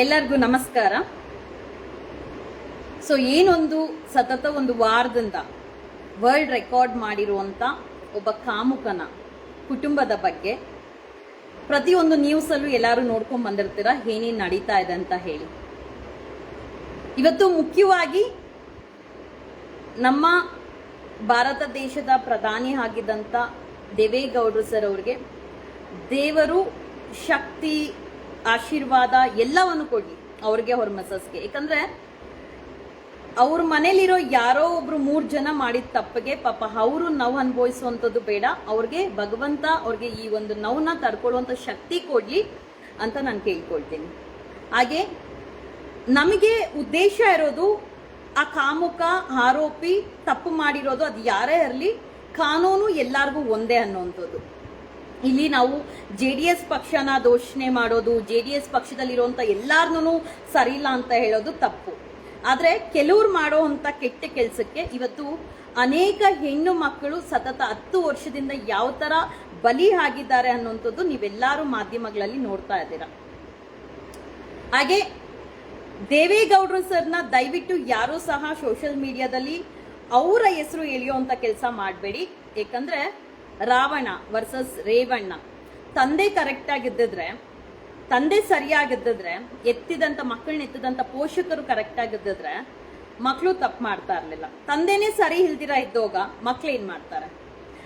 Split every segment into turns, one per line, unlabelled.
ಎಲ್ಲರಿಗೂ ನಮಸ್ಕಾರ. ಸೊ ಏನೊಂದು ಸತತ ಒಂದು ವಾರದಿಂದ ವರ್ಲ್ಡ್ ರೆಕಾರ್ಡ್ ಮಾಡಿರುವಂಥ ಒಬ್ಬ ಕಾಮುಕನ ಕುಟುಂಬದ ಬಗ್ಗೆ ಪ್ರತಿಯೊಂದು ನ್ಯೂಸಲ್ಲೂ ಎಲ್ಲರೂ ನೋಡ್ಕೊಂಡು ಬಂದಿರ್ತೀರ? ಏನೇನು ನಡೀತಾ ಇದೆ ಅಂತ ಹೇಳಿ. ಇವತ್ತು ಮುಖ್ಯವಾಗಿ ನಮ್ಮ ಭಾರತ ದೇಶದ ಪ್ರಧಾನಿ ಆಗಿದ್ದಂಥ ದೇವೇಗೌಡರು ಸರ್ ಅವ್ರಿಗೆ ದೇವರು ಶಕ್ತಿ ಆಶೀರ್ವಾದ ಎಲ್ಲವನ್ನು ಕೊಡಿ ಅವ್ರಿಗೆ ಅವ್ರ ಮೆಸಸ್ಗೆ. ಯಾಕಂದ್ರೆ ಅವ್ರ ಮನೇಲಿರೋ ಯಾರೋ ಒಬ್ರು ಮೂರು ಜನ ಮಾಡಿದ ತಪ್ಪಿಗೆ ಪಾಪ ಅವರು ನೋವು ಅನುಭವಿಸುವಂಥದ್ದು ಬೇಡ. ಅವ್ರಿಗೆ ಭಗವಂತ ಅವ್ರಿಗೆ ಈ ಒಂದು ನೋವನ್ನ ತಡ್ಕೊಳ್ಳುವಂಥ ಶಕ್ತಿ ಕೊಡಲಿ ಅಂತ ನಾನು ಕೇಳ್ಕೊಳ್ತೀನಿ. ಹಾಗೆ ನಮಗೆ ಉದ್ದೇಶ ಇರೋದು ಆ ಕಾಮುಕ ಆರೋಪಿ ತಪ್ಪು ಮಾಡಿರೋದು ಅದು ಯಾರೇ ಇರಲಿ ಕಾನೂನು ಎಲ್ಲರಿಗೂ ಒಂದೇ ಅನ್ನೋವಂಥದ್ದು. ಇಲ್ಲಿ ನಾವು ಜೆ ಡಿ ಎಸ್ ಪಕ್ಷನ ದೋಷಣೆ ಮಾಡೋದು, ಜೆ ಡಿ ಎಸ್ ಪಕ್ಷದಲ್ಲಿರುವಂಥ ಎಲ್ಲಾರ್ನೂ ಸರಿ ಇಲ್ಲ ಅಂತ ಹೇಳೋದು ತಪ್ಪು. ಆದರೆ ಕೆಲವ್ರು ಮಾಡುವಂಥ ಕೆಟ್ಟ ಕೆಲಸಕ್ಕೆ ಇವತ್ತು ಅನೇಕ ಹೆಣ್ಣು ಮಕ್ಕಳು ಸತತ ಹತ್ತು ವರ್ಷದಿಂದ ಯಾವ ಥರ ಬಲಿ ಆಗಿದ್ದಾರೆ ಅನ್ನುವಂಥದ್ದು ನೀವೆಲ್ಲರೂ ಮಾಧ್ಯಮಗಳಲ್ಲಿ ನೋಡ್ತಾ ಇದ್ದೀರಾ. ಹಾಗೆ ದೇವೇಗೌಡರು ಸರ್ನ ದಯವಿಟ್ಟು ಯಾರೂ ಸಹ ಸೋಷಿಯಲ್ ಮೀಡಿಯಾದಲ್ಲಿ ಅವರ ಹೆಸರು ಎಳೆಯುವಂತ ಕೆಲಸ ಮಾಡಬೇಡಿ. ಏಕೆಂದ್ರೆ ರಾವಣ ವರ್ಸಸ್ ರೇವಣ್ಣ. ತಂದೆ ಕರೆಕ್ಟ್ ಆಗಿದ್ದಿದ್ರೆ, ತಂದೆ ಸರಿಯಾಗಿದ್ದಿದ್ರೆ, ಎತ್ತಿದಂತ ಮಕ್ಕಳನ್ನ ಎತ್ತಿದಂತ ಪೋಷಕರು ಕರೆಕ್ಟ್ ಆಗಿದ್ದಿದ್ರೆ ಮಕ್ಕಳು ತಪ್ಪು ಮಾಡ್ತಾ ಇರ್ಲಿಲ್ಲ. ತಂದೆನೇ ಸರಿ ಇಲ್ದಿರ ಇದ್ದೋಗ ಮಕ್ಳು ಏನ್ ಮಾಡ್ತಾರೆ?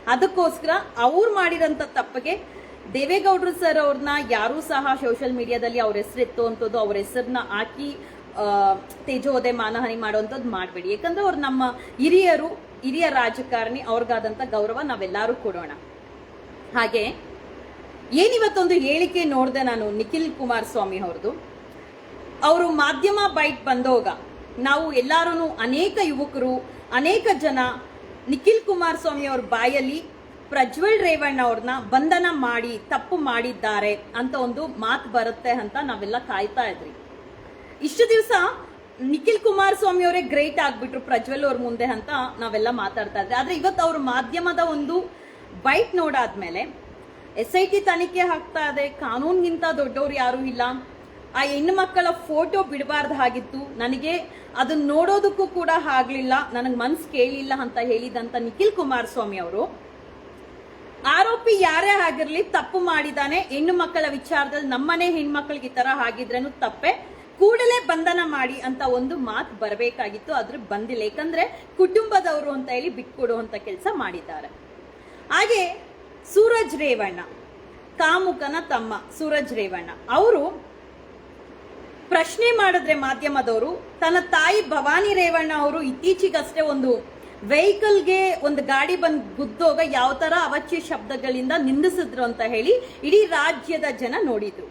ಅದಕ್ಕೋಸ್ಕರ ಅವ್ರು ಮಾಡಿರೋಂಥ ತಪ್ಪಿಗೆ ದೇವೇಗೌಡರು ಸರ್ ಅವ್ರನ್ನ ಯಾರೂ ಸಹ ಸೋಷಿಯಲ್ ಮೀಡಿಯಾದಲ್ಲಿ ಅವ್ರ ಹೆಸರು ಅಂತದ್ದು ಅವ್ರ ಹೆಸರನ್ನ ಹಾಕಿ ತೇಜೋದೆ ಮಾನಹಾನಿ ಮಾಡುವಂಥದ್ದು ಮಾಡಬೇಡಿ. ಯಾಕಂದ್ರೆ ಅವ್ರು ನಮ್ಮ ಹಿರಿಯರು ಹಿರಿಯ ರಾಜಕಾರಣಿ ಅವ್ರಿಗಾದಂಥ ಗೌರವ ನಾವೆಲ್ಲರೂ ಕೊಡೋಣ. ಹಾಗೆ ಏನಿವತ್ತೊಂದು ಹೇಳಿಕೆ ನೋಡಿದೆ ನಾನು ನಿಖಿಲ್ ಕುಮಾರಸ್ವಾಮಿ ಅವ್ರದ್ದು. ಅವರು ಮಾಧ್ಯಮ ಬೈಟ್ ಬಂದೋಗ ನಾವು ಎಲ್ಲರೂ ಅನೇಕ ಯುವಕರು, ಅನೇಕ ಜನ ನಿಖಿಲ್ ಕುಮಾರಸ್ವಾಮಿ ಅವ್ರ ಬಾಯಲ್ಲಿ ಪ್ರಜ್ವಲ್ ರೇವಣ್ಣ ಅವ್ರನ್ನ ಬಂಧನ ಮಾಡಿ, ತಪ್ಪು ಮಾಡಿದ್ದಾರೆ ಅಂತ ಒಂದು ಮಾತು ಬರುತ್ತೆ ಅಂತ ನಾವೆಲ್ಲ ಕಾಯ್ತಾ ಇದ್ರಿ. ಇಷ್ಟು ದಿವಸ ನಿಖಿಲ್ ಕುಮಾರಸ್ವಾಮಿ ಅವರೇ ಗ್ರೇಟ್ ಆಗ್ಬಿಟ್ರು ಪ್ರಜ್ವಲ್ ಅವ್ರ ಮುಂದೆ ಅಂತ ನಾವೆಲ್ಲ ಮಾತಾಡ್ತಾ ಇದ್ದೆ ಆದ್ರೆ ಇವತ್ತು ಅವ್ರ ಮಾಧ್ಯಮದ ಒಂದು ಬೈಟ್ ನೋಡಾದ್ಮೇಲೆ ಎಸ್ ಐ ಟಿ ತನಿಖೆ ಆಗ್ತಾ ಇದೆ. ಕಾನೂನಿಗಿಂತ ದೊಡ್ಡವ್ರು ಯಾರೂ ಇಲ್ಲ. ಆ ಹೆಣ್ಣು ಮಕ್ಕಳ ಫೋಟೋ ಬಿಡಬಾರ್ದಾಗಿತ್ತು ನನಗೆ ಅದನ್ನ ನೋಡೋದಕ್ಕೂ ಕೂಡ ಆಗ್ಲಿಲ್ಲ. ನನಗೆ ಮನ್ಸು ಕೇಳಿಲ್ಲ ಅಂತ ಹೇಳಿದಂತ ನಿಖಿಲ್ ಕುಮಾರಸ್ವಾಮಿ ಅವರು ಆರೋಪಿ ಯಾರೇ ಆಗಿರಲಿ ತಪ್ಪು ಮಾಡಿದಾನೆ. ಹೆಣ್ಣು ಮಕ್ಕಳ ವಿಚಾರದಲ್ಲಿ ನಮ್ಮನೆ ಹೆಣ್ಮಕ್ಳಿಗೆ ಈ ತರ ಆಗಿದ್ರೇನು ತಪ್ಪೆ. ಕೂಡಲೇ ಬಂಧನ ಮಾಡಿ ಅಂತ ಒಂದು ಮಾತು ಬರಬೇಕಾಗಿತ್ತು. ಆದ್ರೆ ಬಂದಿಲ್ಲ. ಯಾಕಂದ್ರೆ ಕುಟುಂಬದವರು ಅಂತ ಹೇಳಿ ಬಿಟ್ಕೊಡುವಂತ ಕೆಲಸ ಮಾಡಿದ್ದಾರೆ. ಹಾಗೆ ಸೂರಜ್ ರೇವಣ್ಣ, ಕಾಮುಕನ ತಮ್ಮ ಸೂರಜ್ ರೇವಣ್ಣ, ಅವರು ಪ್ರಶ್ನೆ ಮಾಡಿದ್ರೆ ಮಾಧ್ಯಮದವರು, ತನ್ನ ತಾಯಿ ಭವಾನಿ ರೇವಣ್ಣ ಅವರು ಇತ್ತೀಚೆಗಷ್ಟೇ ಒಂದು ವೆಹಿಕಲ್ಗೆ ಒಂದು ಗಾಡಿ ಬಂದು ಗುದ್ದೋಗ ಯಾವ ತರ ಅವಚ್ಯ ಶಬ್ದಗಳಿಂದ ನಿಂದಿಸಿದ್ರು ಅಂತ ಹೇಳಿ ಇಡೀ ರಾಜ್ಯದ ಜನ ನೋಡಿದ್ರು.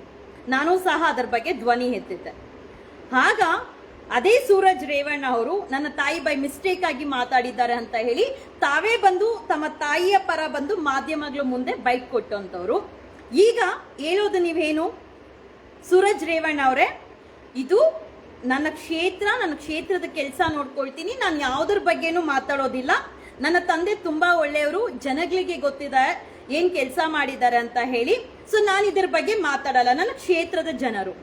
ನಾನು ಸಹ ಅದರ ಬಗ್ಗೆ ಧ್ವನಿ ಎತ್ತಿದ್ದೆ. ಆಗ ಅದೇ ಸೂರಜ್ ರೇವಣ್ಣ ಅವರು ನನ್ನ ತಾಯಿ ಬೈ ಮಿಸ್ಟೇಕ್ ಆಗಿ ಮಾತಾಡಿದ್ದಾರೆ ಅಂತ ಹೇಳಿ ತಾವೇ ಬಂದು ತಮ್ಮ ತಾಯಿಯ ಪರ ಬಂದು ಮಾಧ್ಯಮಗಳ ಮುಂದೆ ಬೈಕ್ ಕೊಟ್ಟಂತವ್ರು. ಈಗ ಹೇಳೋದು ನೀವೇನು? ಸೂರಜ್ ರೇವಣ್ಣ ಅವರೇ, ಇದು ನನ್ನ ಕ್ಷೇತ್ರ, ನನ್ನ ಕ್ಷೇತ್ರದ ಕೆಲಸ ನೋಡ್ಕೊಳ್ತೀನಿ, ನಾನು ಯಾವುದ್ರ ಬಗ್ಗೆನೂ ಮಾತಾಡೋದಿಲ್ಲ. ನನ್ನ ತಂದೆ ತುಂಬಾ ಒಳ್ಳೆಯವರು, ಜನಗಳಿಗೆ ಗೊತ್ತಿದೆ ಏನ್ ಕೆಲಸ ಮಾಡಿದ್ದಾರೆ ಅಂತ ಹೇಳಿ. ಸೊ ನಾನು ಇದ್ರ ಬಗ್ಗೆ ಮಾತಾಡಲ್ಲ, ನನ್ನ ಕ್ಷೇತ್ರದ ಜನರು.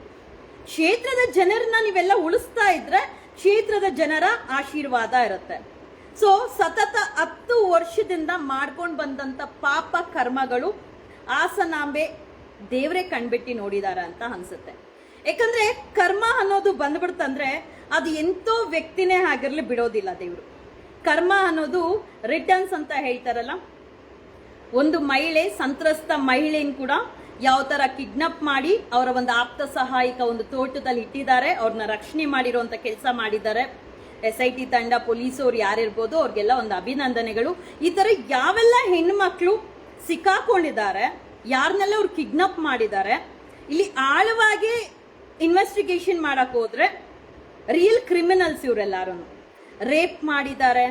ಕ್ಷೇತ್ರದ ಜನರನ್ನ ನೀವೆಲ್ಲ ಉಳಿಸ್ತಾ ಇದ್ರೆ ಕ್ಷೇತ್ರದ ಜನರ ಆಶೀರ್ವಾದ ಇರುತ್ತೆ. ಸೊ ಸತತ ಹತ್ತು ವರ್ಷದಿಂದ ಮಾಡ್ಕೊಂಡು ಬಂದಂತ ಪಾಪ ಕರ್ಮಗಳು ಆಸನಾಂಬೆ ದೇವರೇ ಕಣ್ಬಿಟ್ಟು ನೋಡಿದಾರ ಅಂತ ಅನ್ಸುತ್ತೆ. ಯಾಕಂದ್ರೆ ಕರ್ಮ ಅನ್ನೋದು ಬಂದ್ಬಿಡ್ತಂದ್ರೆ ಅದು ಎಂತೋ ವ್ಯಕ್ತಿನೇ ಆಗಿರ್ಲಿ ಬಿಡೋದಿಲ್ಲ ದೇವರು. ಕರ್ಮ ಅನ್ನೋದು ರಿಟರ್ನ್ಸ್ ಅಂತ ಹೇಳ್ತಾರಲ್ಲ, ಒಂದು ಮಹಿಳೆ ಸಂತ್ರಸ್ತ ಮಹಿಳೆಯನ್ನು ಕೂಡ ಯಾವ ತರ ಕಿಡ್ನಾಪ್ ಮಾಡಿ ಅವರ ಒಂದು ಆಪ್ತ ಸಹಾಯಕ ಒಂದು ತೋಟದಲ್ಲಿ ಇಟ್ಟಿದ್ದಾರೆ, ಅವ್ರನ್ನ ರಕ್ಷಣೆ ಮಾಡಿರುವಂತ ಕೆಲಸ ಮಾಡಿದ್ದಾರೆ. ಎಸ್ ಐ ಟಿ ತಂಡ, ಪೊಲೀಸರು ಯಾರಿರ್ಬೋದು, ಅವ್ರಿಗೆಲ್ಲ ಒಂದು ಅಭಿನಂದನೆಗಳು. ಈ ತರ ಯಾವೆಲ್ಲ ಹೆಣ್ಮಕ್ಳು ಸಿಕ್ಕಾಕೊಂಡಿದ್ದಾರೆ ಯಾರನ್ನೆಲ್ಲ ಅವ್ರು ಕಿಡ್ನಾಪ್ ಮಾಡಿದ್ದಾರೆ, ಇಲ್ಲಿ ಆಳವಾಗಿ ಇನ್ವೆಸ್ಟಿಗೇಷನ್ ಮಾಡಕ್ ಹೋದ್ರೆ ರಿಯಲ್ ಕ್ರಿಮಿನಲ್ಸ್ ಇವರೆಲ್ಲಾರು ರೇಪ್ ಮಾಡಿದ್ದಾರೆ,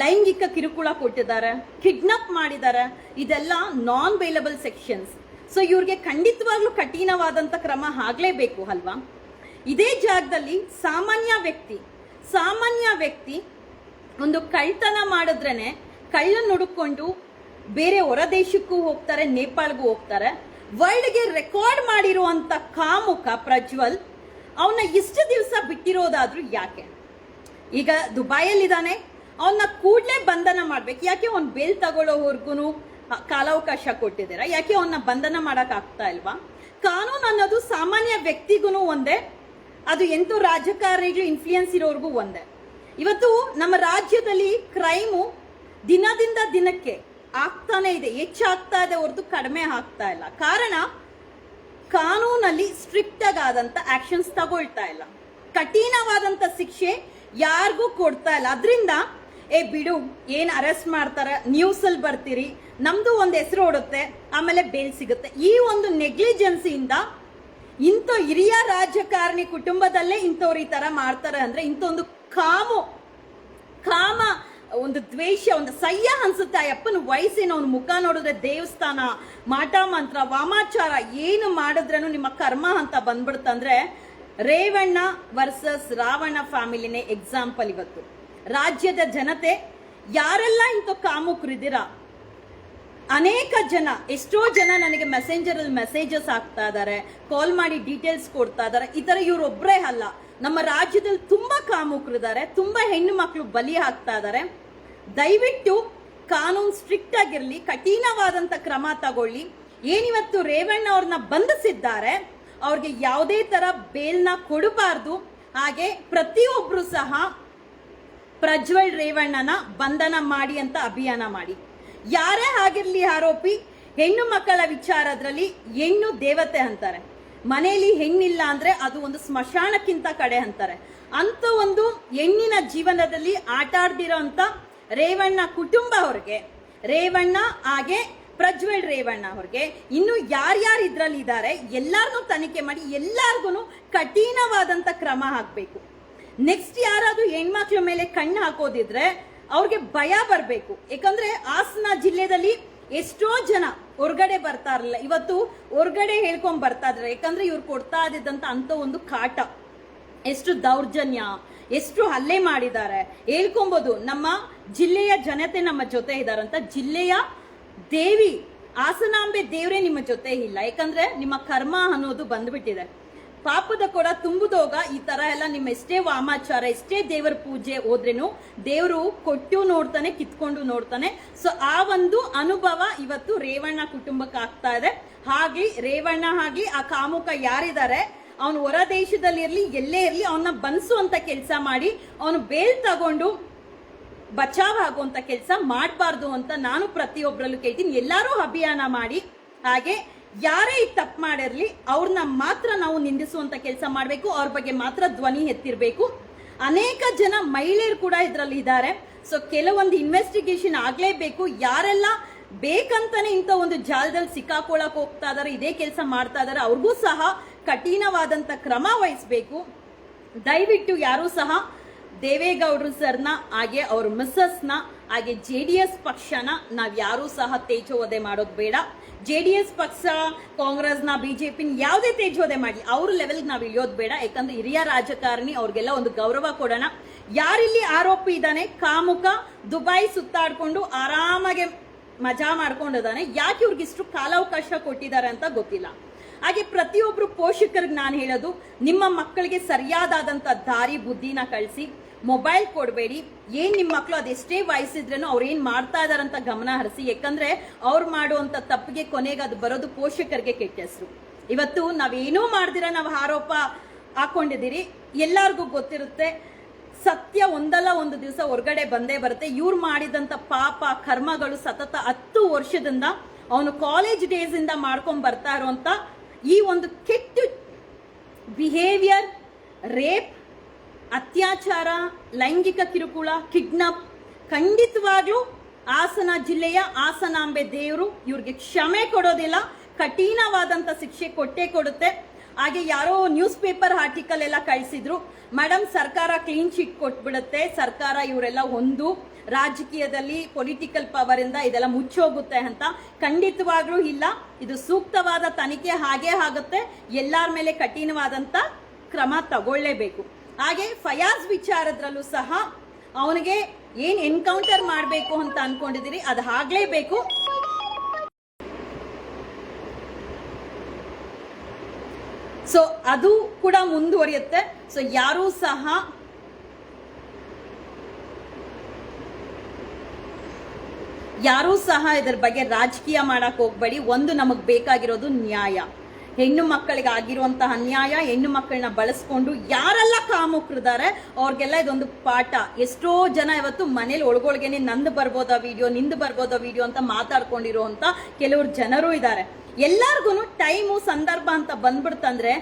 ಲೈಂಗಿಕ ಕಿರುಕುಳ ಕೊಟ್ಟಿದ್ದಾರೆ ಕಿಡ್ನಾಪ್ ಮಾಡಿದ್ದಾರೆ. ಇದೆಲ್ಲ ನಾನ್ ಬೈಲಬಲ್ ಸೆಕ್ಷನ್ಸ್ ಸೊ ಇವ್ರಿಗೆ ಖಂಡಿತವಾಗ್ಲೂ ಕಠಿಣವಾದಂಥ ಕ್ರಮ ಆಗಲೇಬೇಕು ಅಲ್ವಾ? ಇದೇ ಜಾಗದಲ್ಲಿ ಸಾಮಾನ್ಯ ವ್ಯಕ್ತಿ ಸಾಮಾನ್ಯ ವ್ಯಕ್ತಿ ಒಂದು ಕಳ್ತನ ಮಾಡಿದ್ರೇನೆ ಕಳ್ಳನ್ನು ಹುಡುಕೊಂಡು ಬೇರೆ ಹೊರದೇಶಕ್ಕೂ ಹೋಗ್ತಾರೆ, ನೇಪಾಳ್ಗೂ ಹೋಗ್ತಾರೆ. ವರ್ಲ್ಡ್ಗೆ ರೆಕಾರ್ಡ್ ಮಾಡಿರುವಂಥ ಕಾಮುಕ ಪ್ರಜ್ವಲ್ ಅವನ್ನ ಇಷ್ಟು ದಿವಸ ಬಿಟ್ಟಿರೋದಾದ್ರೂ ಯಾಕೆ? ಈಗ ದುಬೈಯಲ್ಲಿದ್ದಾನೆ ಅವನ್ನ ಕೂಡಲೇ ಬಂಧನ ಮಾಡ್ಬೇಕು. ಯಾಕೆ ಅವ್ನು ಬೇಲ್ ತಗೊಳ್ಳೋವರ್ಗು ಕಾಲಾವಕಾಶ ಕೊಟ್ಟಿದ್ದೀರಾ. ಯಾಕೆ ಅವನ್ನ ಬಂಧನ ಮಾಡಕ್ ಆಗ್ತಾ ಇಲ್ವಾ? ಕಾನೂನು ಅನ್ನೋದು ಸಾಮಾನ್ಯ ವ್ಯಕ್ತಿಗೂ ಒಂದೇ, ಅದು ಎಂತೂ ರಾಜಕಾರಣಿಗಳು ಇನ್ಫ್ಲೂಯೆನ್ಸ್ ಇರೋರ್ಗೂ ಒಂದೇ. ಇವತ್ತು ನಮ್ಮ ರಾಜ್ಯದಲ್ಲಿ ಕ್ರೈಮು ದಿನದಿಂದ ದಿನಕ್ಕೆ ಆಗ್ತಾನೆ ಇದೆ. ಹೆಚ್ಚಾಗ್ತಾ ಇದೆ ಹೊರತು ಕಡಿಮೆ ಆಗ್ತಾ ಇಲ್ಲ. ಕಾರಣ, ಕಾನೂನಲ್ಲಿ ಸ್ಟ್ರಿಕ್ಟ್ ಆದಂತ ಆಕ್ಷನ್ಸ್ ತಗೊಳ್ತಾ ಇಲ್ಲ. ಕಠಿಣವಾದಂತ ಶಿಕ್ಷೆ ಯಾರಿಗೂ ಕೊಡ್ತಾ ಇಲ್ಲ. ಅದರಿಂದ ಏ, ಬಿಡು. ಏನು ಅರೆಸ್ಟ್ ಮಾಡ್ತಾರ? ನ್ಯೂಸ್ ಅಲ್ಲಿ ಬರ್ತೀರಿ. ನಮ್ದು ಒಂದು ಹೆಸರು ಓಡುತ್ತೆ, ಆಮೇಲೆ ಬೇಲ್ ಸಿಗುತ್ತೆ. ಈ ಒಂದು ನೆಗ್ಲಿಜೆನ್ಸಿಯಿಂದ ಇಂಥ ಹಿರಿಯ ರಾಜಕಾರಣಿ ಕುಟುಂಬದಲ್ಲೇ ಇಂಥವ್ರು ಈ ತರ ಮಾಡ್ತಾರೆ ಅಂದ್ರೆ ಇಂಥ ಒಂದು ಕಾಮು, ಕಾಮ, ಒಂದು ದ್ವೇಷ, ಒಂದು ಸಯ್ಯ ಅನ್ಸುತ್ತೆ ಆ ಅಪ್ಪನ ವಯಸ್ಸಿನ ಅವ್ನ ಮುಖ ನೋಡಿದ್ರೆ ದೇವಸ್ಥಾನ, ಮಾಟ ಮಂತ್ರ, ವಾಮಾಚಾರ ಏನು ಮಾಡಿದ್ರೂ ನಿಮ್ಮ ಕರ್ಮ ಅಂತ ಬಂದ್ಬಿಡುತ್ತಂದ್ರೆ ರೇವಣ್ಣ ವರ್ಸಸ್ ರಾವಣ ಫ್ಯಾಮಿಲಿನೇ ಎಕ್ಸಾಂಪಲ್ ಇವತ್ತು. ರಾಜ್ಯದ ಜನತೆ, ಯಾರೆಲ್ಲ ಇಂಥ ಕಾಮುಕರಿದ್ದೀರಾ ಅನೇಕ ಜನ, ಎಷ್ಟೋ ಜನ ನನಗೆ ಮೆಸೆಂಜರ್ ಅಲ್ಲಿ ಮೆಸೇಜಸ್ ಆಗ್ತಾ ಇದ್ದಾರೆ ಕಾಲ್ ಮಾಡಿ ಡೀಟೇಲ್ಸ್ ಕೊಡ್ತಾ ಇದ್ದಾರೆ ಈ ತರ ಇವರೊಬ್ಬರೇ ಅಲ್ಲ. ನಮ್ಮ ರಾಜ್ಯದಲ್ಲಿ ತುಂಬಾ ಕಾಮುಕರಿದ್ದಾರೆ, ತುಂಬಾ ಹೆಣ್ಣು ಮಕ್ಕಳು ಬಲಿ ಆಗ್ತಾ ಇದ್ದಾರೆ ದಯವಿಟ್ಟು ಕಾನೂನು ಸ್ಟ್ರಿಕ್ಟ್ ಆಗಿರಲಿ, ಕಠಿಣವಾದಂತ ಕ್ರಮ ತಗೊಳ್ಳಿ. ಏನಿವತ್ತು ರೇವಣ್ಣ ಅವ್ರನ್ನ ಬಂಧಿಸಿದ್ದಾರೆ, ಅವ್ರಿಗೆ ಯಾವುದೇ ತರ ಬೇಲ್ನ ಕೊಡಬಾರ್ದು. ಹಾಗೆ ಪ್ರತಿಯೊಬ್ರು ಸಹ ಪ್ರಜ್ವಲ್ ರೇವಣ್ಣನ ಬಂಧನ ಮಾಡಿ ಅಂತ ಅಭಿಯಾನ ಮಾಡಿ. ಯಾರೇ ಆಗಿರಲಿ ಆರೋಪಿ, ಹೆಣ್ಣು ಮಕ್ಕಳ ವಿಚಾರದಲ್ಲಿ ಹೆಣ್ಣು ದೇವತೆ ಅಂತಾರೆ. ಮನೆಯಲ್ಲಿ ಹೆಣ್ಣಿಲ್ಲ ಅಂದ್ರೆ ಅದು ಒಂದು ಸ್ಮಶಾನಕ್ಕಿಂತ ಕಡೆ ಅಂತಾರೆ. ಅಂತ ಒಂದು ಹೆಣ್ಣಿನ ಜೀವನದಲ್ಲಿ ಆಟ ರೇವಣ್ಣ ಕುಟುಂಬ ಅವ್ರಿಗೆ, ರೇವಣ್ಣ ಹಾಗೆ ಪ್ರಜ್ವಲ್ ರೇವಣ್ಣ ಅವ್ರಿಗೆ ಇನ್ನು ಯಾರ್ಯಾರು ಇದ್ರಲ್ಲಿ ಇದ್ದಾರೆ ಎಲ್ಲಾರನ್ನೂ ತನಿಖೆ ಮಾಡಿ ಎಲ್ಲಾರ್ಗು ಕಠಿಣವಾದಂತ ಕ್ರಮ ಹಾಕ್ಬೇಕು. ನೆಕ್ಸ್ಟ್ ಯಾರಾದ್ರೂ ಹೆಣ್ಮಕ್ಳ ಮೇಲೆ ಕಣ್ಣು ಹಾಕೋದಿದ್ರೆ ಅವ್ರಿಗೆ ಭಯ ಬರಬೇಕು. ಯಾಕಂದ್ರೆ ಹಾಸನ ಜಿಲ್ಲೆದಲ್ಲಿ ಎಷ್ಟೋ ಜನ ಹೊರ್ಗಡೆ ಬರ್ತಾ ಇರಲಿಲ್ಲ ಇವತ್ತು ಹೊರ್ಗಡೆ ಹೇಳ್ಕೊಂಡ್ ಬರ್ತಾ ಇದ್ರೆ ಯಾಕಂದ್ರೆ ಇವ್ರು ಕೊಡ್ತಾ ಇದ್ದಂತ ಅಂತ ಒಂದು ಕಾಟ. ಎಷ್ಟು ದೌರ್ಜನ್ಯ, ಎಷ್ಟು ಹಲ್ಲೆ ಮಾಡಿದ್ದಾರೆ. ಹೇಳ್ಕೊಂಬೋದು, ನಮ್ಮ ಜಿಲ್ಲೆಯ ಜನತೆ ನಮ್ಮ ಜೊತೆ ಇದಾರಂತ ಜಿಲ್ಲೆಯ ದೇವಿ, ಹಾಸನಾಂಬೆ ದೇವರೇ ನಿಮ್ಮ ಜೊತೆ ಇಲ್ಲ. ಯಾಕಂದ್ರೆ ನಿಮ್ಮ ಕರ್ಮ ಅನ್ನೋದು ಬಂದ್ಬಿಟ್ಟಿದೆ. ಪಾಪದ ಕೊಡ ತುಂಬುದೋಗ ಈ ತರ ಎಲ್ಲ ನಿಮ್ಮ ಎಷ್ಟೇ ವಾಮಾಚಾರ, ಎಷ್ಟೇ ದೇವರ ಪೂಜೆ ಹೋದ್ರೇನು ದೇವರು ಕೊಟ್ಟು ನೋಡ್ತಾನೆ, ಕಿತ್ಕೊಂಡು ನೋಡ್ತಾನೆ. ಸೊ ಆ ಒಂದು ಅನುಭವ ಇವತ್ತು ರೇವಣ್ಣ ಕುಟುಂಬಕ್ಕೆ ಆಗ್ತಾ ಇದೆ. ಹಾಗೆ ರೇವಣ್ಣ ಹಾಗೆ ಆ ಕಾಮುಕ ಯಾರಿದ್ದಾರೆ, ಅವನು ಹೊರ ದೇಶದಲ್ಲಿ ಇರ್ಲಿ ಎಲ್ಲೇ ಇರ್ಲಿ ಅವನ್ನ ಬನ್ಸುವಂತ ಕೆಲಸ ಮಾಡಿ, ಅವನು ಬೇಲ್ ತಗೊಂಡು ಬಚಾವ್ ಆಗುವಂತ ಕೆಲಸ ಮಾಡಬಾರ್ದು ಅಂತ ನಾನು ಪ್ರತಿಯೊಬ್ಬರಲ್ಲೂ ಕೇಳ್ತೀನಿ. ಎಲ್ಲರೂ ಅಭಿಯಾನ ಮಾಡಿ, ಹಾಗೆ ಯಾರೇ ಈ ತಪ್ಪು ಮಾಡಿರಲಿ, ಅವ್ರನ್ನ ಮಾತ್ರ ನಾವು ನಿಂದಿಸುವಂತ ಕೆಲಸ ಮಾಡಬೇಕು, ಅವ್ರ ಬಗ್ಗೆ ಮಾತ್ರ ಧ್ವನಿ ಎತ್ತಿರಬೇಕು. ಅನೇಕ ಜನ ಮಹಿಳೆಯರು ಕೂಡ ಇದರಲ್ಲಿ ಇದ್ದಾರೆ. ಸೊ ಕೆಲವೊಂದು ಇನ್ವೆಸ್ಟಿಗೇಷನ್ ಆಗಲೇಬೇಕು. ಯಾರೆಲ್ಲ ಬೇಕಂತಾನೆ ಇಂಥ ಒಂದು ಜಾಲದಲ್ಲಿ ಸಿಕ್ಕಾಕೊಳಕ್ ಹೋಗ್ತಾ ಇದಾರೆ, ಇದೇ ಕೆಲಸ ಮಾಡ್ತಾ ಇದಾರೆ, ಅವ್ರಿಗೂ ಸಹ ಕಠಿಣವಾದಂತ ಕ್ರಮ ವಹಿಸ್ಬೇಕು. ದಯವಿಟ್ಟು ಯಾರೂ ಸಹ ದೇವೇಗೌಡರು ಸರ್ನ, ಹಾಗೆ ಅವ್ರ ಮಿಸ್ಸಸ್ನ, ಹಾಗೆ ಜೆ ಡಿ ಎಸ್ ಪಕ್ಷನ ನಾವು ಯಾರೂ ಸಹ ತೇಜೋವಧೆ ಮಾಡೋದು ಬೇಡ. ಜೆ ಡಿ ಎಸ್ ಪಕ್ಷ, ಕಾಂಗ್ರೆಸ್ನ, ಬಿಜೆಪಿನ ಯಾವುದೇ ತೇಜೋದೆ ಮಾಡಲಿ ಅವ್ರ ಲೆವೆಲ್ಗೆ ನಾವು ಇಳಿಯೋದು ಬೇಡ. ಯಾಕಂದ್ರೆ ಹಿರಿಯ ರಾಜಕಾರಣಿ, ಅವ್ರಿಗೆಲ್ಲ ಒಂದು ಗೌರವ ಕೊಡೋಣ. ಯಾರಿಲ್ಲಿ ಆರೋಪಿ ಇದ್ದಾನೆ, ಕಾಮುಕ ದುಬೈ ಸುತ್ತಾಡ್ಕೊಂಡು ಆರಾಮಾಗೆ ಮಜಾ ಮಾಡ್ಕೊಂಡಿದ್ದಾನೆ, ಯಾಕೆ ಇವ್ರಿಗಿಷ್ಟು ಕಾಲಾವಕಾಶ ಕೊಟ್ಟಿದ್ದಾರೆ ಅಂತ ಗೊತ್ತಿಲ್ಲ. ಹಾಗೆ ಪ್ರತಿಯೊಬ್ಬರು ಪೋಷಕರಿಗೆ ನಾನು ಹೇಳೋದು, ನಿಮ್ಮ ಮಕ್ಕಳಿಗೆ ಸರಿಯಾದಂಥ ದಾರಿ, ಬುದ್ಧಿನ ಕಳಿಸಿ ಮೊಬೈಲ್ ಕೊಡಬೇಡಿ. ಏನ್ ನಿಮ್ಮ ಮಕ್ಕಳು ಅದೆಷ್ಟೇ ವಯಸ್ಸಿದ್ರೇನು ಅವ್ರು ಏನ್ ಮಾಡ್ತಾ ಇದಾರಂತ ಗಮನ ಹರಿಸಿ. ಯಾಕಂದ್ರೆ ಅವ್ರು ಮಾಡುವಂತ ತಪ್ಪಿಗೆ ಕೊನೆಗೆ ಅದು ಬರೋದು ಪೋಷಕರಿಗೆ ಕೆಟ್ಟ ಹೆಸರು. ಇವತ್ತು ನಾವೇನೂ ಮಾಡ್ದಿರ, ನಾವು ಆರೋಪ ಹಾಕೊಂಡಿದ್ದೀರಿ. ಎಲ್ಲಾರ್ಗೂ ಗೊತ್ತಿರುತ್ತೆ, ಸತ್ಯ ಒಂದಲ್ಲ ಒಂದು ದಿವಸ ಹೊರಗಡೆ ಬಂದೇ ಬರುತ್ತೆ. ಇವ್ರು ಮಾಡಿದಂತ ಪಾಪ, ಕರ್ಮಗಳು ಸತತ ಹತ್ತು ವರ್ಷದಿಂದ ಅವನು ಕಾಲೇಜ್ ಡೇಸ್ ಇಂದ ಮಾಡ್ಕೊಂಡ್ ಬರ್ತಾ ಇರುವಂತ ಈ ಒಂದು ಕೆಟ್ಟ ಬಿಹೇವಿಯರ್ ರೇಪ್ ಅತ್ಯಾಚಾರ, ಲೈಂಗಿಕ ಕಿರುಕುಳ, ಕಿಡ್ನಾಪ್. ಖಂಡಿತವಾಗ್ಲೂ ಹಾಸನ ಜಿಲ್ಲೆಯ ಹಾಸನಾಂಬೆ ದೇವರು ಇವ್ರಿಗೆ ಕ್ಷಮೆ ಕೊಡೋದಿಲ್ಲ ಕಠಿಣವಾದಂಥ ಶಿಕ್ಷೆ ಕೊಟ್ಟೇ ಕೊಡುತ್ತೆ. ಹಾಗೆ ಯಾರೋ ನ್ಯೂಸ್ ಪೇಪರ್ ಆರ್ಟಿಕಲ್ ಎಲ್ಲ ಕಳಿಸಿದ್ರು. ಮೇಡಮ್ ಸರ್ಕಾರ ಕ್ಲೀನ್ ಶೀಟ್ ಕೊಟ್ಬಿಡುತ್ತೆ. ಸರ್ಕಾರ ಇವರೆಲ್ಲ ಒಂದು. ರಾಜಕೀಯದಲ್ಲಿ ಪೊಲಿಟಿಕಲ್ ಪವರ್ ಇಂದ ಇದೆಲ್ಲ ಮುಚ್ಚೋಗುತ್ತೆ ಅಂತ ಖಂಡಿತವಾಗ್ಲೂ ಇಲ್ಲ. ಇದು ಸೂಕ್ತವಾದ ತನಿಖೆ ಹಾಗೆ ಆಗುತ್ತೆ. ಎಲ್ಲರ ಮೇಲೆ ಕಠಿಣವಾದಂಥ ಕ್ರಮ ತಗೊಳ್ಳೇಬೇಕು. ಹಾಗೆ ಫಯಾಜ್ ವಿಚಾರದ್ರಲ್ಲೂ ಸಹ ಅವನಿಗೆ ಏನ್ ಎನ್ಕೌಂಟರ್ ಮಾಡಬೇಕು ಅಂತ ಅನ್ಕೊಂಡಿದ್ದೀರಿ ಅದು ಆಗ್ಲೇಬೇಕು. ಸೊ ಅದು ಕೂಡ ಮುಂದುವರಿಯುತ್ತೆ. ಸೊ ಯಾರೂ ಸಹ ಯಾರೂ ಸಹ ಇದರ ಬಗ್ಗೆ ರಾಜಕೀಯ ಮಾಡಕ್ ಹೋಗ್ಬೇಡಿ. ಒಂದು ನಮಗ್ ಬೇಕಾಗಿರೋದು ನ್ಯಾಯ. ಹೆಣ್ಣು ಮಕ್ಕಳಿಗೆ ಆಗಿರುವಂತಹ ಅನ್ಯಾಯ, ಹೆಣ್ಣು ಮಕ್ಕಳನ್ನ ಬಳಸ್ಕೊಂಡು ಯಾರೆಲ್ಲ ಕಾಮುಕರಿದ್ದಾರೆ, ಅವ್ರಿಗೆಲ್ಲ ಇದೊಂದು ಪಾಠ. ಎಷ್ಟೋ ಜನ ಇವತ್ತು ಮನೇಲಿ ಒಳಗೊಳಗೇನೆ ನಂದು ಬರ್ಬೋದಾ ವಿಡಿಯೋ ನಿಂದು ಬರ್ಬೋದಾ ವಿಡಿಯೋ ಅಂತ ಮಾತಾಡ್ಕೊಂಡಿರುವಂತ ಕೆಲವರು ಜನರು ಇದ್ದಾರೆ. ಎಲ್ಲಾರ್ಗು ಟೈಮು, ಸಂದರ್ಭ ಅಂತ ಬಂದ್ಬಿಡ್ತಂದ್ರೆ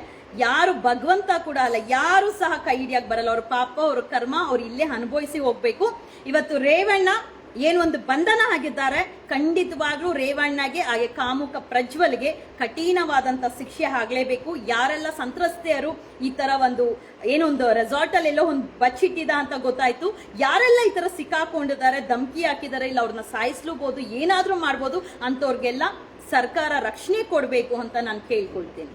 ಯಾರು ಭಗವಂತ ಕೂಡ ಅಲ್ಲ, ಯಾರು ಸಹ ಕೈ ಹಿಡಿಯಾಗಿ ಬರಲ್ಲ. ಅವ್ರ ಪಾಪ, ಅವ್ರ ಕರ್ಮ ಅವ್ರು ಇಲ್ಲೇ ಅನುಭವಿಸಿ ಹೋಗ್ಬೇಕು. ಇವತ್ತು ರೇವಣ್ಣ ಏನು ಒಂದು ಬಂಧನ ಆಗಿದ್ದಾರೆ, ಖಂಡಿತವಾಗ್ಲೂ ರೇವಣ್ಣಗೆ, ಹಾಗೆ ಕಾಮುಕ ಪ್ರಜ್ವಲ್ಗೆ ಕಠಿಣವಾದಂಥ ಶಿಕ್ಷೆ ಆಗಲೇಬೇಕು. ಯಾರೆಲ್ಲ ಸಂತ್ರಸ್ತೆಯರು ಈ ಥರ ಒಂದು ಏನೊಂದು ರೆಸಾರ್ಟ್ ಅಲ್ಲಿ ಎಲ್ಲೋ ಒಂದು ಬಚ್ಚಿಟ್ಟಿದ ಅಂತ ಗೊತ್ತಾಯ್ತು. ಯಾರೆಲ್ಲ ಈ ಥರ ಸಿಕ್ಕಾಕೊಂಡಿದ್ದಾರೆ, ಧಮ್ಕಿ ಹಾಕಿದ್ದಾರೆ, ಇಲ್ಲ ಅವ್ರನ್ನ ಸಾಯಿಸ್ಲೂಬಹುದು ಏನಾದರೂ ಮಾಡ್ಬೋದು ಅಂತವ್ರಿಗೆಲ್ಲ ಸರ್ಕಾರ ರಕ್ಷಣೆ ಕೊಡಬೇಕು ಅಂತ ನಾನು ಕೇಳ್ಕೊಳ್ತೀನಿ.